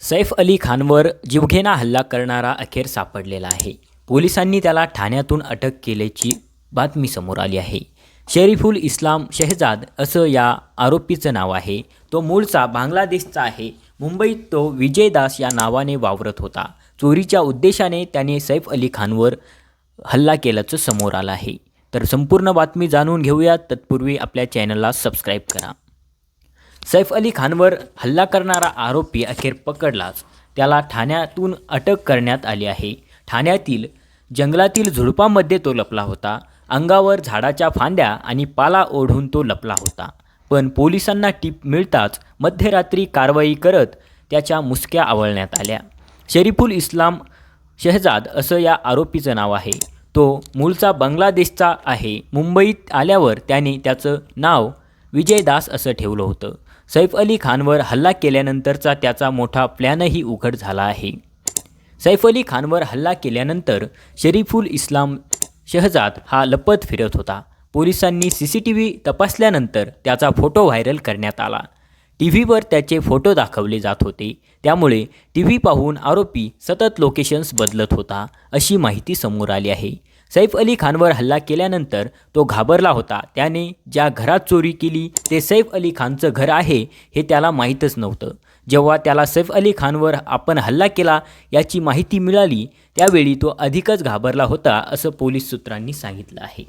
सैफ अली खानवर जीवघेणा हल्ला करणारा अखेर सापडलेला आहे. पोलिसांनी त्याला ठाण्यातून अटक केल्याची बातमी समोर आली आहे. शरीफुल इस्लाम शहजाद असं या आरोपीचं नाव आहे. तो मूळचा बांगलादेशचा आहे. मुंबईत तो विजयदास या नावाने वावरत होता. चोरीच्या उद्देशाने त्याने सैफ अली खानवर हल्ला केल्याचं समोर आलं आहे. तर संपूर्ण बातमी जाणून घेऊया तत्पूर्वी आपल्या चॅनलला सबस्क्राईब करा. सैफ अली खानवर हल्ला करणारा आरोपी अखेर पकडलाच. त्याला ठाण्यातून अटक करण्यात आली आहे. ठाण्यातील जंगलातील झुडपामध्ये तो लपला होता. अंगावर झाडाच्या फांद्या आणि पाला ओढून तो लपला होता. पण पोलिसांना टीप मिळताच मध्यरात्री कारवाई करत त्याच्या मुसक्या आवळण्यात आल्या. शरीफुल इस्लाम शहजाद असं या आरोपीचं नाव आहे. तो मूळचा बांगलादेशचा आहे. मुंबईत आल्यावर त्याने त्याचं नाव विजयदास असं ठेवलं होतं. सैफ अली खानवर हल्ला केल्यानंतरचा त्याचा मोठा प्लॅनही उघड झाला आहे. सैफ अली खानवर हल्ला केल्यानंतर शरीफुल इस्लाम शहजाद हा लपत फिरत होता. पोलिसांनी सी सी टी व्ही तपासल्यानंतर त्याचा फोटो व्हायरल करण्यात आला. टी व्हीवर त्याचे फोटो दाखवले जात होते. त्यामुळे टी व्ही पाहून आरोपी सतत लोकेशन्स बदलत होता अशी माहिती समोर आली आहे. सैफ अली खानवर हल्ला केल्यानंतर तो घाबरला होता. त्याने ज्या घरात चोरी केली ते सैफ अली खानचं घर आहे हे त्याला माहीतच नव्हतं. जेव्हा त्याला सैफ अली खानवर आपण हल्ला केला याची माहिती मिळाली त्यावेळी तो अधिकच घाबरला होता असं पोलीस सूत्रांनी सांगितलं आहे.